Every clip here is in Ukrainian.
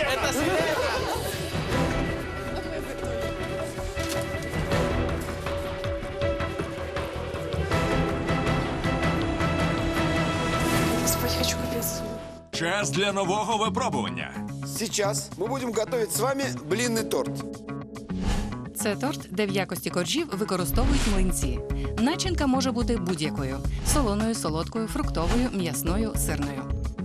Это селедка. Спать хочу капец. Час для нового випробування. Сейчас мы будем готовить с вами блинный торт. Це торт, де в якості коржів використовують млинці. Начинка може бути будь-якою: солоною, солодкою, фруктовою, м'ясною, сирною.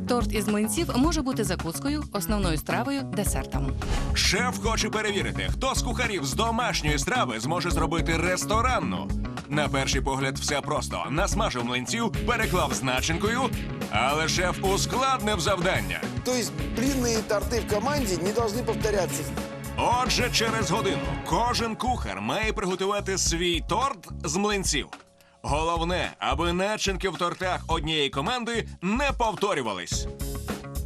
Торт із млинців може бути закускою, основною стравою, десертом. Шеф хоче перевірити, хто з кухарів з домашньої страви зможе зробити ресторанну. На перший погляд, все просто насмажив млинців, переклав з начинкою, але шеф ускладнив завдання. То есть блинные торты в команде не должны повторяться. Отже, через годину кожен кухар має приготувати свій торт з млинців. Головне, аби начинки в тортах однієї команди не повторювались.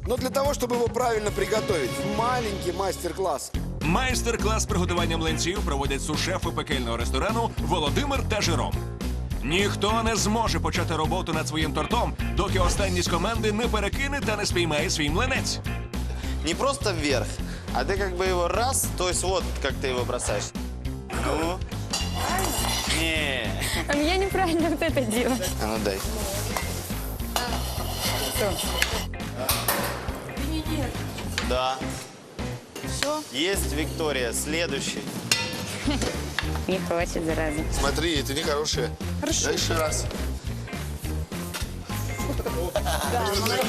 Но для того, чтобы его правильно приготовить, маленький мастер-класс. Майстер-клас приготування млинців проводять сушефи пекельного ресторану Володимир та Жером. Ніхто не зможе почати роботу над своїм тортом, доки останній з команди не перекине та не спіймає свій млинець. Не просто вверх, а ты как бы его раз, то есть вот как ты его бросаешь. Ну. Не. А я неправильно вот это делаю. А ну дай. Да. Все? Есть Виктория. Следующий. Не хочет, зараза. Смотри, это нехорошее. Хорошо. Дальше раз. Правильно.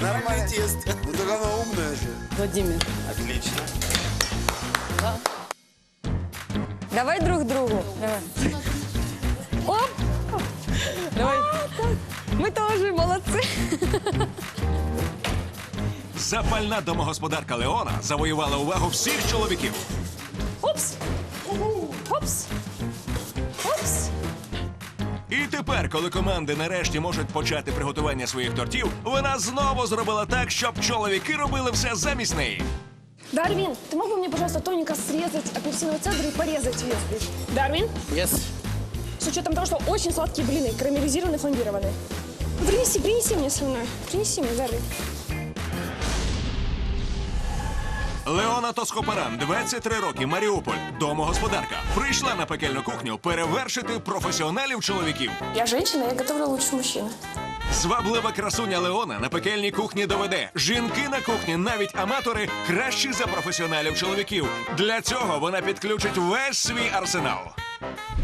нормальный тест. Ну так она умная же. Владимир. Отлично. Давай друг другу. Давай. Оп! Давай. Мы тоже молодцы. Запальна домогосподарка Леона завоювала увагу всіх чоловіків. тепер, коли команди нарешті можуть почати приготування своїх тортів, вона знову зробила так, щоб чоловіки робили все замість неї. Дарвин, ты мог бы мне, пожалуйста, тоненько срезать апельсиновый цедр и порезать вверх? Дарвин, Yes. с учетом того, что очень сладкие блины, карамелизированные, фламбированные. Ну, Принеси, принеси мне свиное. Принеси мне, Дарвин. Леона Тоскопаран, 23 роки, Маріуполь, домогосподарка, прийшла на пекельну кухню перевершити професіоналів чоловіків. Я женщина, я готовлю лучше мужчины. Зваблива красуня Леона на пекельній кухні доведе. Жінки на кухні, навіть аматори, кращі за професіоналів чоловіків. Для цього вона підключить весь свій арсенал.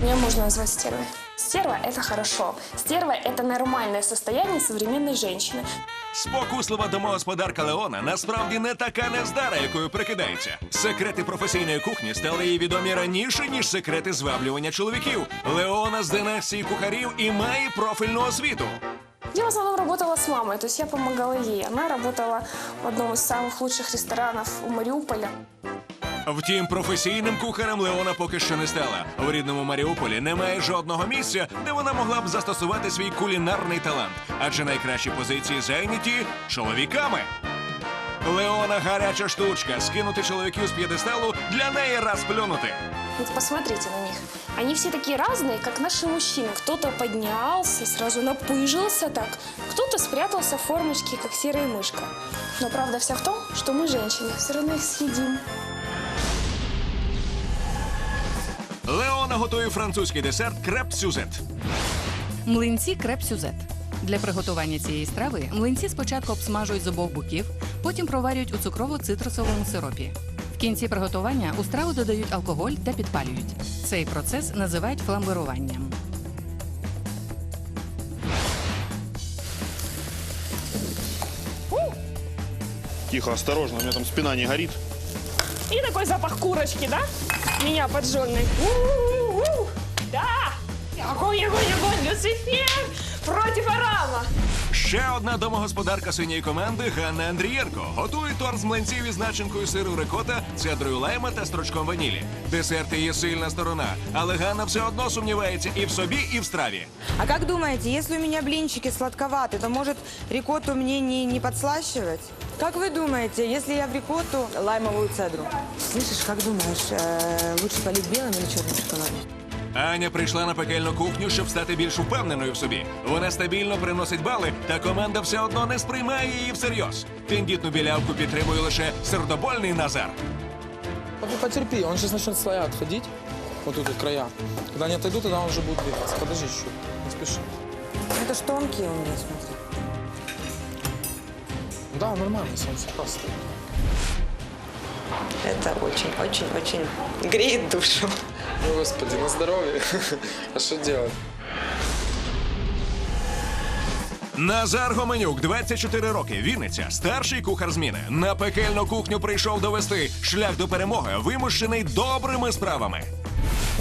Меня можно назвать стервой. Стерва – это хорошо. Стерва – это нормальное состояние современной женщины. Спокуслива домогосподарка Леона насправді не така нездара, якою прикидається. Секрети професійної кухні стали їй відомі раніше, ніж секрети зваблювання чоловіків. Леона з династії кухарів і має профільну освіту. Я в основном работала с мамой, то есть я помогала ей. Она работала в одном из самых лучших ресторанов у Мариуполя. Втім, професійним кухарем Леона поки що не стала. В рідному Маріуполі немає жодного місця, де вона могла б застосувати свій кулінарний талант, адже найкращі позиції зайняті чоловіками. Леона гаряча штучка. Скинути чоловіків з п'єдесталу для неї раз плюнути. Вот посмотрите на них. Они все такие разные, как наши мужчины. Кто-то поднялся, сразу напыжился так. Кто-то спрятался в формочке, как серая мышка. Но правда вся в том, что мы, женщины, все равно их съедим. Леона готує французький десерт креп сюзет. Млинці креп сюзет. Для приготування цієї страви млинці спочатку обсмажують з обох боків, потім проварюють у цукрово-цитрусовому сиропі. В кінці приготування у страву додають алкоголь та підпалюють. Цей процес називають фламбируванням. Тихо, осторожно, у меня там спина не горит. И такой запах курочки, да? Меня поджженной. Да! Огонь, огонь, огонь! Люцифер против Арама! Ще одна домогосподарка синьої команди Ганна Андрієнко готує торт з млинців із начинкою сиру рикота, цедрою лайма та стручком ванілі. Десерт її сильна сторона, але Ганна все одно сумнівається і в собі, і в страві. А как думаете, если у меня блинчики сладковаты, то может рикотту мне не, не подслащивать? Как вы думаете, если я в рикотту лаймовую цедру? Слышишь, как думаешь, э, лучше полить белым или черным шоколадом? Аня прийшла на пекельну кухню, щоб стати більш впевненою в собі. Вона стабільно приносить бали, та команда все одно не сприймає її всерйоз. Тендітну білявку підтримує лише сердобольний Назар. Потерпи, он сейчас начнет слоя отходить, вот тут вот края. Когда они отойдут, тогда он уже будет двигаться. Подожди чуть-чуть, не спеши. Это ж тонкие у меня, смотри. Да, нормально, солнце просто. Это очень-очень-очень греет душу. Ну, господи, на здоровье. А что делать? Назар Гоменюк, 24 роки, Вінниця, старший кухар зміни. На пекельну кухню прийшов довести шлях до перемоги, вимушений добрими справами.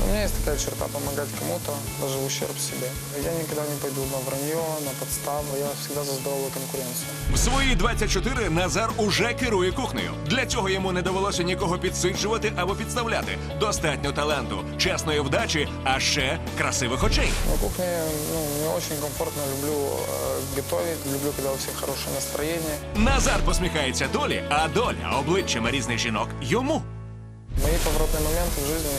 У меня есть такая черта помогать кому-то, даже в ущерб себе. Я никогда не пойду на вранье, на подставу. Я всегда за здоровую конкуренцию. В свої 24 Назар уже керує кухнею. Для цього йому не довелося нікого підсиджувати або підставляти. Достатньо таланту, чесної вдачі, а ще красивих очей. На кухне ну, мне очень комфортно, люблю э, готовить, люблю, когда у всех хорошее настроение. Назар посміхається долі, а доля обличчями різних жінок йому. Мои поворотные моменты в жизни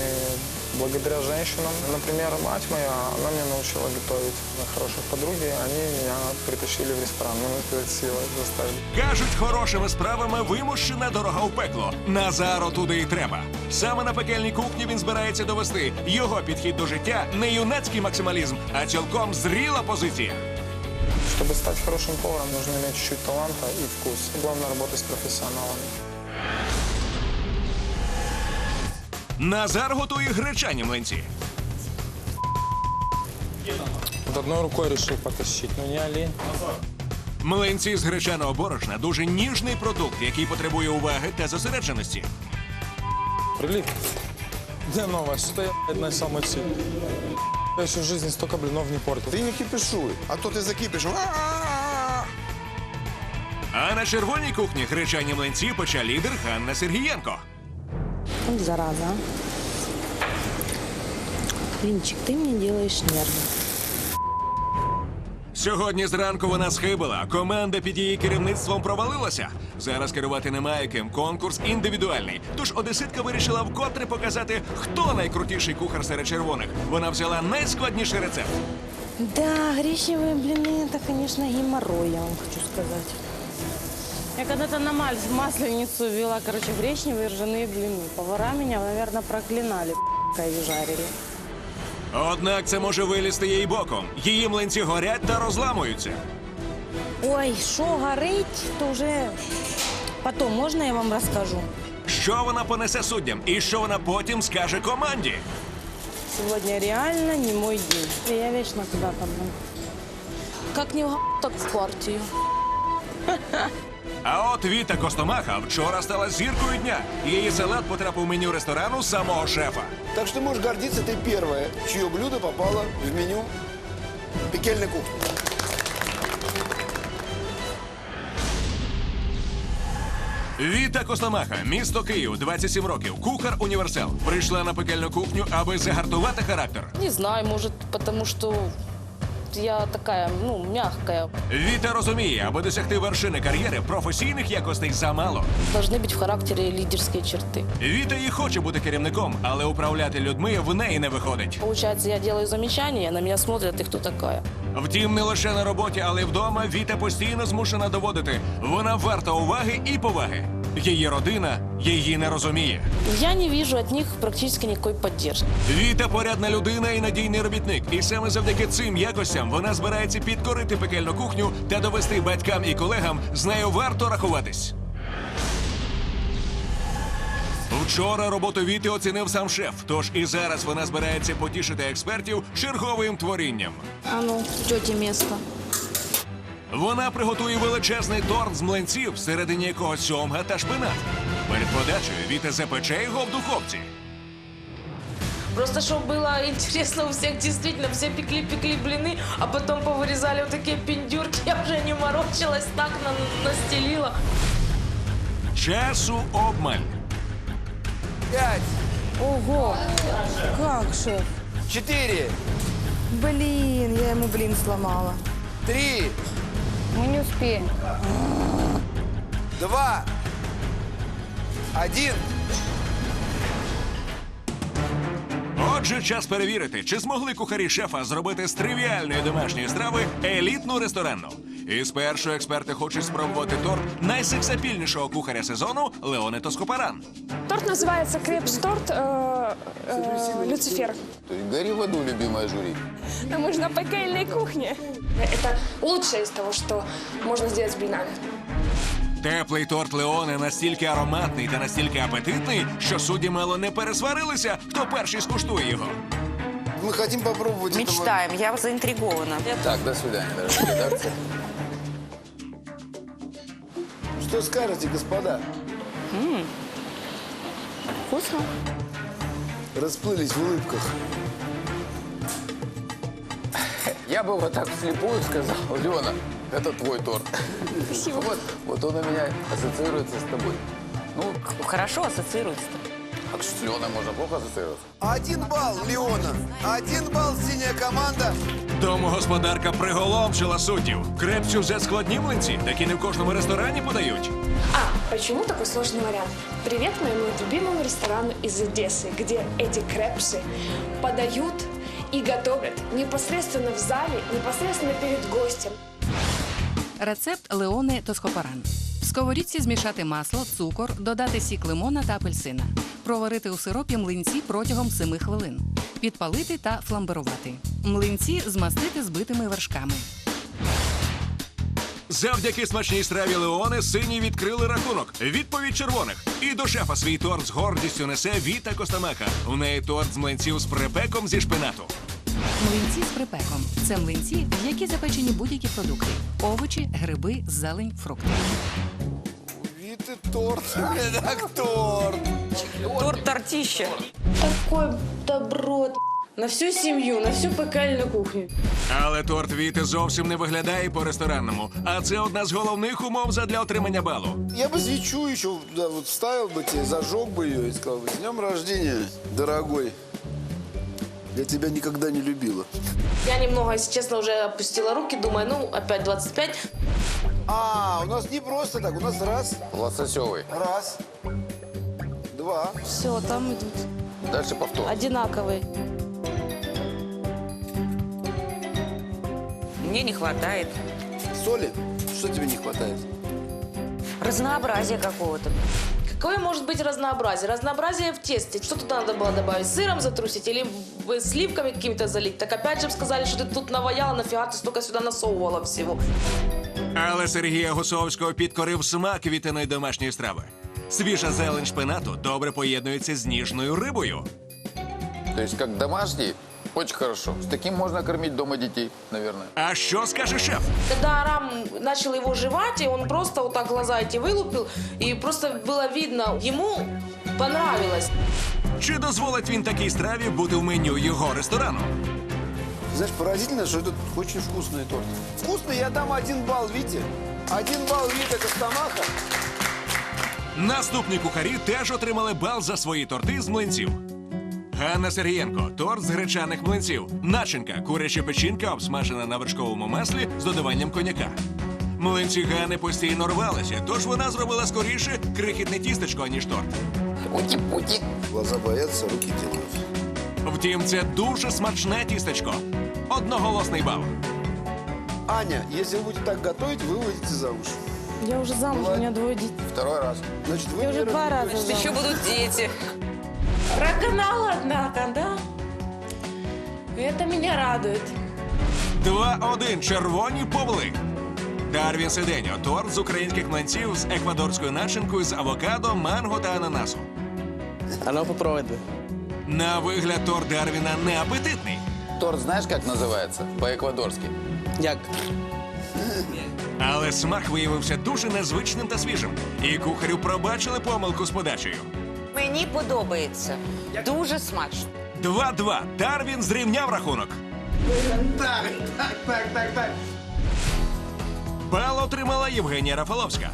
благодаря женщинам. Например, мать моя, она меня научила готовить. Хорошие подруги, они меня притащили в ресторан. Ну, сказать, силой заставили. Кажуть, хорошими справами вимушена дорога в пекло. Назару туди і треба. Саме на пекельній кухні він збирається довести. Його підхід до життя не юнацький максималізм, а цілком зріла позиція. Чтобы стать хорошим поваром, нужно иметь чуть-чуть таланта и вкус. Главное работать с профессионалами. Назар готує гречані млинці. Вот одной рукой решил потащить, но не олень. Млинці з гречаного борошна дуже ніжний продукт, який потребує уваги та зосередженості. Прилип. Где новое? Что я блядь, на самой? Я еще в жизни столько блинов не портил. Ты не кипишуй, а то ты закипишь. А-а-а. А на червоній кухні гречані млинці поча лідер Ганна Сергієнко. Вот зараза. а. Винчик, ты мне делаешь нервы. Сьогодні зранку вона схибила. Команда під її керівництвом провалилася. Зараз керувати немає ким. Конкурс індивідуальний. Тож одеситка вирішила вкотре показати, хто найкрутіший кухар серед червоних. Вона взяла найскладніший рецепт. Да, гречневые блины, это, конечно, геморрой, я вам хочу сказать. Я когда-то на мальс- масленицу вела, короче, гречневые ржаные блины. Повара меня, наверное, проклинали, и жарили. Однак це може вилізти їй боком. Її млинці горять та розламуються. Ой, что горить, то уже потом, можно я вам расскажу? Що вона понесе суддям і що вона потім скаже команді? Сегодня реально не мой день. Я вечно куда-то, блин. Как не в г***, так в партию. А от Віта Костомаха вчора стала зіркою дня. Її салат потрапив в меню ресторану самого шефа. Так что можешь гордиться, ты первая, чье блюдо попало в меню пекельной кухни. Віта Костомаха, місто Київ, 27 років, кухар універсал. Прийшла на пекельну кухню, аби загартувати характер. Не знаю, может, потому что я такая, ну, мягкая. Віта розуміє, аби досягти вершини кар'єри, професійних якостей замало. Должны быть в характере лидерские черты. Віта і хоче бути керівником, але управляти людьми в неї не виходить. Получается, я делаю замечания, на меня смотрят, ты кто такая? Втім, не лише на роботі, але й вдома Віта постійно змушена доводити. Вона варта уваги і поваги. Її родина її не розуміє. Я не вижу от них практически никакой поддержки. Віта порядна людина і надійний робітник. І саме завдяки цим якостям вона збирається підкорити пекельну кухню та довести батькам і колегам з нею варто рахуватись. Вчора роботу Віти оцінив сам шеф, тож і зараз вона збирається потішити експертів черговим творінням. А ну, тете место. Вона приготує величезний торт з млинців, всередині якого сьомга та шпинат. Перед подачею Віта запече його в духовці. Просто чтобы было интересно у всех, действительно, все пекли-пекли блины, а потом повырезали вот такие пиндюрки, я уже не морочилась, так на- настелила. Часу обмаль. Пять, Ого, как, шеф? четыре, Блин, я ему блин сломала. три, Мы не успеем. два, один. Отже, час перевірити, чи змогли кухарі шефа зробити з тривіальної домашньої страви елітну ресторанну. І спершу експерти хочуть спробувати торт найсексапільнішого кухаря сезону Леоне Тоскопаран. Торт называется крепс-торт э, э, Люцифер. Гори в аду, любимая жюри. Но мы же на пекельной кухне. Это лучшее из того, что можно сделать с блинами. Теплий торт Леоне настільки ароматний та настільки апетитний, що судді мало не пересварилися, хто перший скуштує його. Мы хотим попробовать этого- Мечтаем, я заинтригована. Так, до свидания, дорогая редакция. Что скажете, господа? Вкусно. Расплылись в улыбках. Я бы вот так вслепую сказал, Лена, это твой торт. Спасибо. Вот, вот он у меня ассоциируется с тобой. Ну, Хорошо ассоциируется. а что с Леной можно плохо ассоциироваться? Один балл Леона. Один балл синяя команда. Тому господарка приголомшила суддів. Крепцю складні млинці, такі не в кожному ресторані подають. А, почему такой сложный вариант? Привет моему любимому ресторану из Одессы, где эти крепсы подают и готовят непосредственно в зале, непосредственно перед гостем. Рецепт Леони Тоскопаран. В сковорідці змішати масло, цукор, додати сік лимона та апельсина. Проварити у сиропі млинці протягом 7 хвилин. Підпалити та фламберувати. Млинці змастити збитими вершками. Завдяки смачній страві Леони сині відкрили рахунок. Відповідь червоних. І до шефа свій торт з гордістю несе Віта Костамака. У неї торт з млинців з припеком зі шпинату. Млинці з припеком. Це млинці, в які запечені будь-які продукти: овочі, гриби, зелень, фрукти. Вид и торт. Так торт. Торт-тортище. Такое добро на всю семью, на всю пекельную кухню. Але торт Віти зовсім не виглядає по-ресторанному. А це одна з головних умов задля отримання балу. Я бы свечу еще да, вот вставил бы тебе, зажег бы ее и сказал бы, с днем рождения, дорогой. Я тебя никогда не любила. Я немного, если честно, уже опустила руки, думаю, ну, опять 25. А, у нас не просто так, у нас раз, Лососевый. раз, два. Все, там идут Дальше повтор. одинаковые. Мне не хватает. Соли? Что тебе не хватает? Разнообразия какого-то. Какое может быть разнообразие? Разнообразие в тесте. Что туда надо было добавить? Сыром затрусить или в- сливками какими-то залить? Так опять же сказали, что ты тут наваяла, нафига ты столько сюда насовывала всего. Але Сергія Гусовського підкорив смак вітиної домашньої страви. Свіжа зелень шпинату добре поєднується з ніжною рибою. То есть как домашний, очень хорошо. С таким можно кормить дома детей, наверное. А що скаже шеф? Когда Арам начал его жевать, и он просто вот так глаза эти вылупил, и просто было видно, ему понравилось. Чи дозволить він такій страві бути в меню його ресторану? Знаешь, поразительно, что это очень вкусный торт. Вкусный, я дам один балл Вите. Один балл Вита Костомаха. Наступні кухарі теж отримали бал за свої торти з млинців. Ганна Сергієнко торт з гречаних млинців. Начинка куряча печінка, обсмажена на вершковому маслі з додаванням коньяка. Млинці Гани постійно рвалися, тож вона зробила скоріше крихітне тістечко, ніж торт. Пути-пути. Глаза боятся, руки делают. Втім, це дуже смачне тістечко. Одноголосний бал. Аня, если вы будете так готовить, вы выйдете замуж. Я уже замуж, у меня двое детей. Второй раз. Значит, вы Я уже мне два разрешите. раза замуж. будут дети. Проканала, однако, да? Это меня радует. 2-1 червоні повли. Дарвін Сиденьо торт з українських млинців з еквадорською начинкою з авокадо, манго та ананасу. А ну попробуйте. На вигляд торт Дарвіна неапетитний. Торт знаешь, как называется? По-эквадорски. Як? Але смак виявився дуже незвичним та свіжим. І кухарю пробачили помилку з подачею. Мені подобається. Дуже смачно. 2-2. Дарвін зрівняв рахунок. Так, так, так, так, так. Бал отримала Євгенія Рафаловська.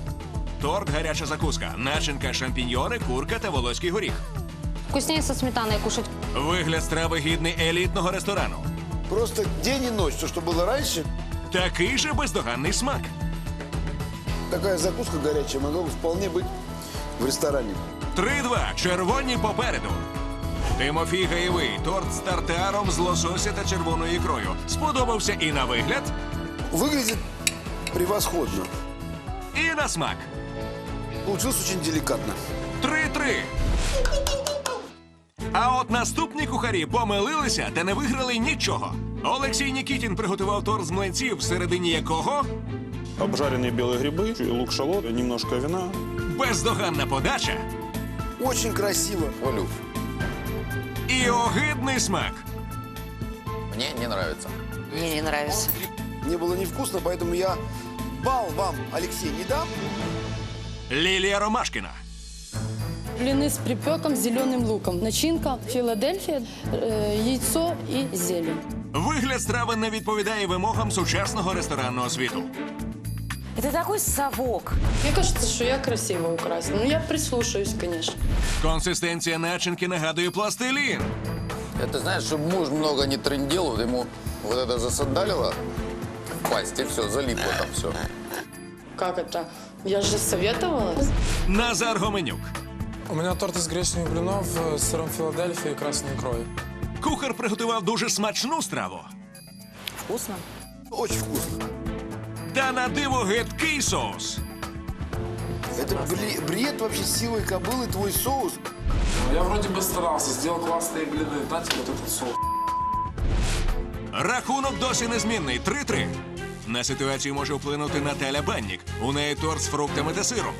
Торт гаряча закуска, начинка шампіньйони, курка та волоський горіх. Вкуснее со сметаной кушать. Вигляд страви гідний елітного ресторану. Просто день и ночь, то, что было раньше, Такий же бездоганний смак. такая закуска горячая могла бы вполне быть в ресторане. 3-2. Червоні попереду. Тимофій Гаєвий, торт з тартаром з лосося та червоною ікрою. Сподобався і на вигляд, Выглядит превосходно. і на смак. Получилось очень деликатно. 3-3. А от наступні кухарі помилилися та не виграли нічого. Олексій Нікітін приготував торт з млинців, всередині якого Обжаренные белые грибы, лук-шалот, немножко вина. бездоганна подача Очень красиво. Хвалю. і огидний смак. Мне не нравится. Мне не нравится. Не было невкусно, поэтому я бал вам, Алексей, не дам. Лілія Ромашкіна. Блины с припеком с зеленым луком. Начинка Филадельфия, э, яйцо и зелень. Вигляд страви не відповідає вимогам сучасного ресторанного світу. Это такой совок. Мне кажется, что я красиво украсила. Ну, я прислушаюсь, конечно. Консистенція начинки нагадує пластилін. Это знаешь, чтобы муж много не трындел, вот ему вот это засандалило в пасть, и все, залипло там все. Как это? Я же советовала. Назар Гоменюк. У меня торт из гречневых блинов э, с сыром Филадельфии и красной икрой. Кухар приготував дуже смачну страву. Вкусно. Очень вкусно. Та на диво гидкий соус. Это бре- бред вообще силой кобылы, твой соус. Я вроде бы старался, сделал классные блины. Знаете, вот этот соус. Рахунок досі незмінний 3-3. На ситуацію може вплинути Наталя Баннік. У неї торт з фруктами та сиром.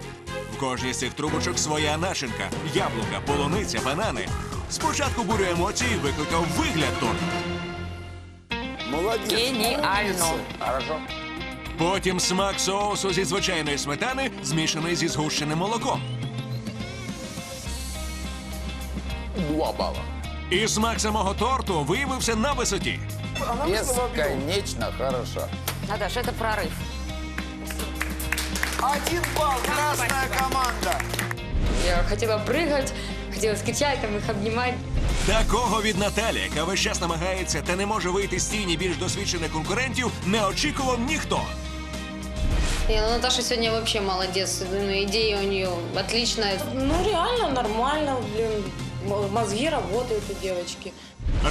В кожній з цих трубочок своя начинка: яблука, полуниця, банани. Спочатку бурю емоцій викликав вигляд торту. Молодец. Гениально. Хорошо. Потім смак соусу зі звичайної сметани, змішаний зі згущеним молоком. Два балла. І смак самого торту виявився на висоті. Бесконечно хороша. Наташа, это прорыв. Один балл, красная команда. Я хотела прыгать, хотела кричать, там их обнимать. Такого від Наталі, яка весь час намагається та не може вийти з тіні більш досвідчених конкурентів, не очікував ніхто. Не, ну Наташа сегодня вообще молодец. Ну, идея у нее отличная. Ну, реально нормально, блин. Мозги работают у девочки.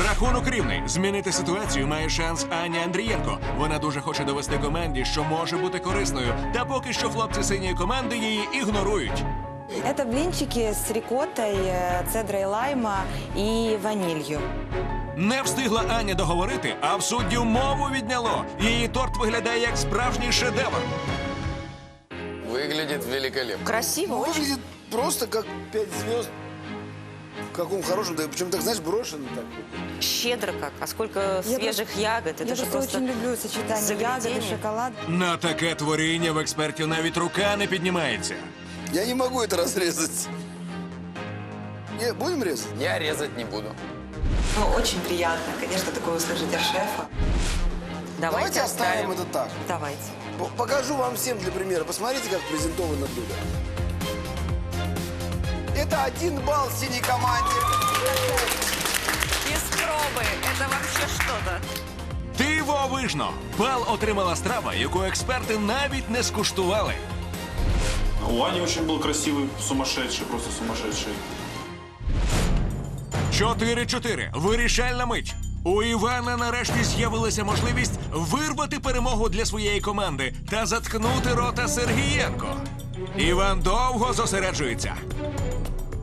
Рахунок рівний. Змінити ситуацію має шанс Аня Андрієнко. Вона дуже хоче довести команді, що може бути корисною. Та поки що хлопці синьої команди її ігнорують. Это блинчики с рикоттой, э, цедрой лайма и ванилью. Не встигла Аня договорити, а в суддю мову відняло. Її торт виглядає як справжній шедевр. Выглядит великолепно. Красиво очень. Выглядит просто как пять звезд. В каком хорошем, да причем так, знаешь, брошено так. Щедро как. А сколько свежих ягод. Это я же просто просто... очень люблю сочетание ягоды, загляденье. шоколад. На таке творіння в експертів навіть рука не піднімається. Я не могу это разрезать. Не, будем резать? Я резать не буду. Ну, очень приятно, конечно, такое услышать от шефа. Давайте оставим это так. Давайте. П- Покажу вам всем для примера. Посмотрите, как презентовано блюдо. Это один балл синей команде. Без пробы. Это вообще что-то. Дивовижно! Бал отримала страва, яку експерти навіть не скуштували. У Ани очень был красивый, сумасшедший, просто сумасшедший. 4-4. Вирішальна мить. У Івана нарешті з'явилася можливість вирвати перемогу для своєї команди та заткнути рота Сергієнко. Іван довго зосереджується.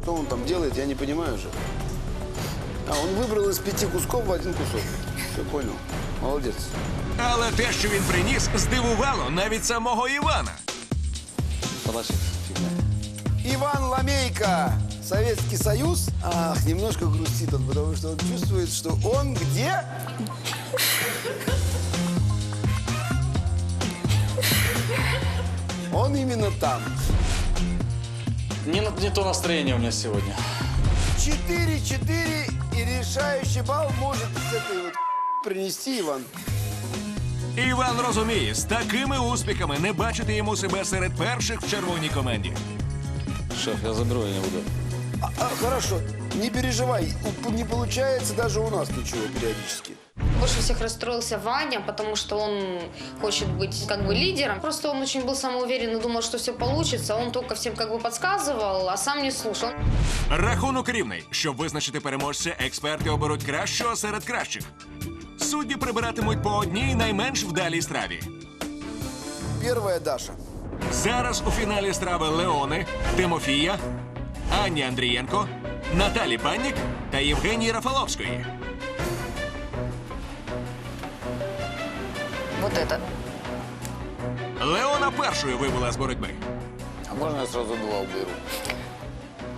Что он там делает, я не понимаю уже. А, он выбрал из пяти кусков в один кусок. Все понял. Молодец. Але те, що він приніс, здивувало навіть самого Івана. Иван Ламейко, Советский Союз. Ах, немножко грустит он, потому что он чувствует, что он где? Он именно там. Не, не то настроение у меня сегодня. 4-4 и решающий балл может с этой вот принести Иван. Іван розуміє, з такими успіхами не бачити йому себе серед перших в червоній команді. Шеф, я заберу, я не буду. А, а, хорошо, не переживай, у- не получается даже у нас ничего периодически. больше всех расстроился Ваня, потому что он хочет быть как бы лидером. Просто он очень был самоуверен и думал, что все получится. Он только всем как бы подсказывал, а сам не слушал. Рахунок рівний. Щоб визначити переможця, експерти оберуть кращого серед кращих. Судді прибиратимуть по одній найменш вдалій страві. Первая Даша. Зараз у фіналі страви Леони, Тимофія, Ані Андрієнко, Наталі Баннік та Євгенії Рафаловської. Вот это. Леона першою вибула з боротьби. А можно я сразу два уберу?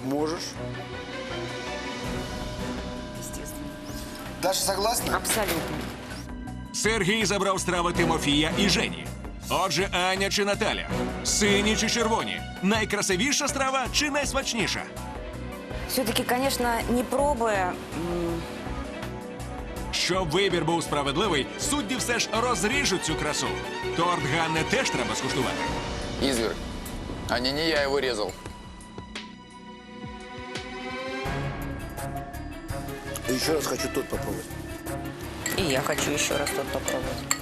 Можешь. Даша согласна? Абсолютно. Сергій забрав страви Тимофія і Жені. Отже, Аня чи Наталя? Сині чи червоні? Найкрасивіша страва чи найсмачніша? Все-таки, конечно, не пробуя, м, Щоб вибір був справедливий, судді все ж розріжуть цю красу. Торт Ганни теж треба скуштувати. Изверг. А не, не я его резал. Еще раз хочу тот попробовать. и я хочу еще раз тут попробовать.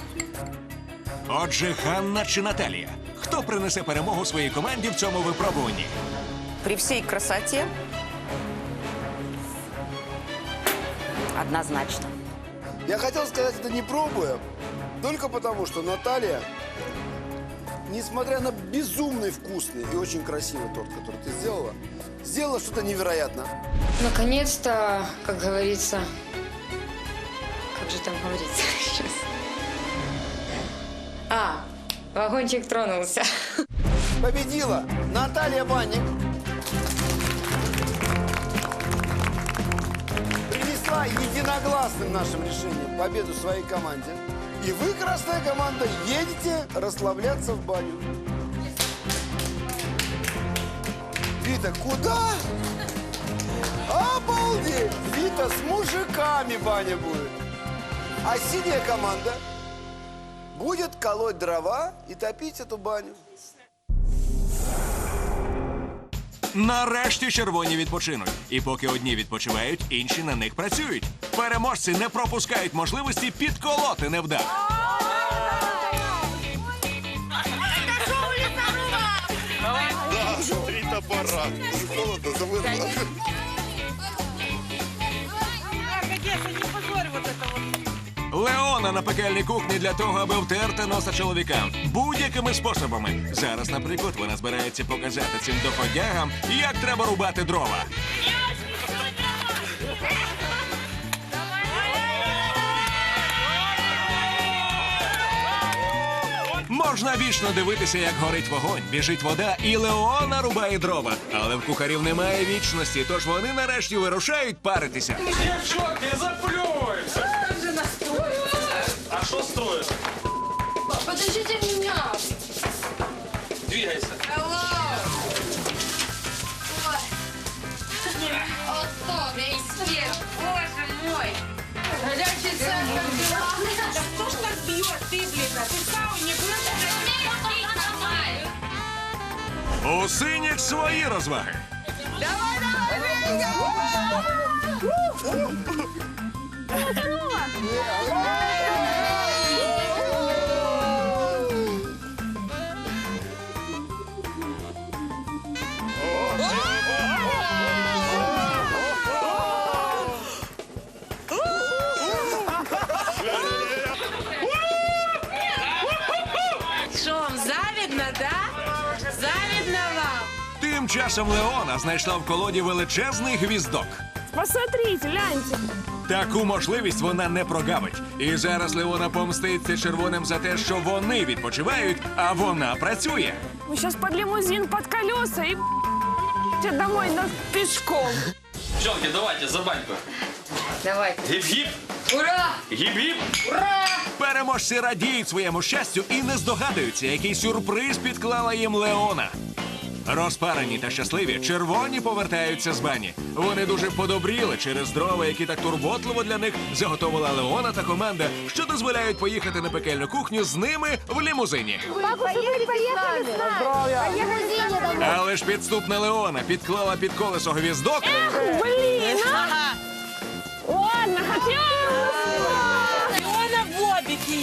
Отже, Ганна чи Наталія? Хто принесе перемогу своїй команді в цьому випробуванні? При всей красоте однозначно. Я хотел сказать это не пробуя, только потому, что Наталья, несмотря на безумный вкусный и очень красивый торт, который ты сделала, сделала что-то невероятное. Наконец-то, как говорится... Как же там говорится сейчас? А, вагончик тронулся. Победила Наталья Банник. Принесла единогласным нашим решением победу своей команде. И вы, красная команда, едете расслабляться в баню. Вита, куда? Обалдеть! Вита, с мужиками баня будет. А синяя команда будет колоть дрова и топить эту баню. Нарешті червоні відпочинуть. І поки одні відпочивають, інші на них працюють. Переможці не пропускають можливості підколоти невдах. Да, три топора. Холодно, замерзло. Леона на пекельній кухні для того, аби втерти носа чоловікам будь-якими способами. Зараз, наприклад, вона збирається показати цим доходягам, як треба рубати дрова. Можна вічно дивитися, як горить вогонь, біжить вода, і Леона рубає дрова. Але в кухарів немає вічності, тож вони нарешті вирушають паритися. Девчонки, заплевываемся. А что стоит? Подождите меня. Двигайся. Вот то, весь свет. Боже мой. Горячий центр. Да кто ж так бьет? Ты, блин, а ты в сауне был? У синіх свої розваги. Что часом Леона знайшла в колоді величезний гвіздок. Посмотрите, гляньте. Таку можливість вона не прогавить. І зараз Леона помститься червоним за те, що вони відпочивають, а вона працює. Мы сейчас под лимузин, под колеса и домой на пешком. Девчонки, давайте за баньку. Давай. Гип-гип. Ура! Ура! Переможці радіють своєму щастю і не здогадуються, який сюрприз підклала їм Леона. Розпарені та щасливі, червоні повертаються з бані. Вони дуже подобріли через дрова, які так турботливо для них заготовила Леона та команда, що дозволяють поїхати на пекельну кухню з ними в лімузині. Нами. Але ж підступна Леона підклала під колесо гвіздок. Блин, а! Ладно, хотела.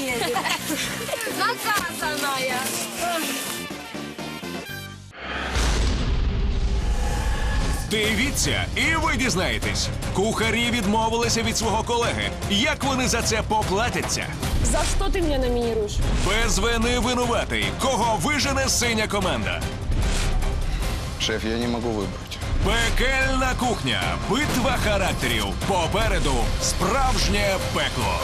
лезет. Наказанная. Дивіться, і ви дізнаєтесь. Кухарі відмовилися від свого колеги. Як вони за це поплатяться? За что ты меня номинируешь? Без вини винуватий. Кого вижене синя команда? Шеф, я не могу выбрать. Пекельна кухня. Битва характерів. Попереду справжнє пекло.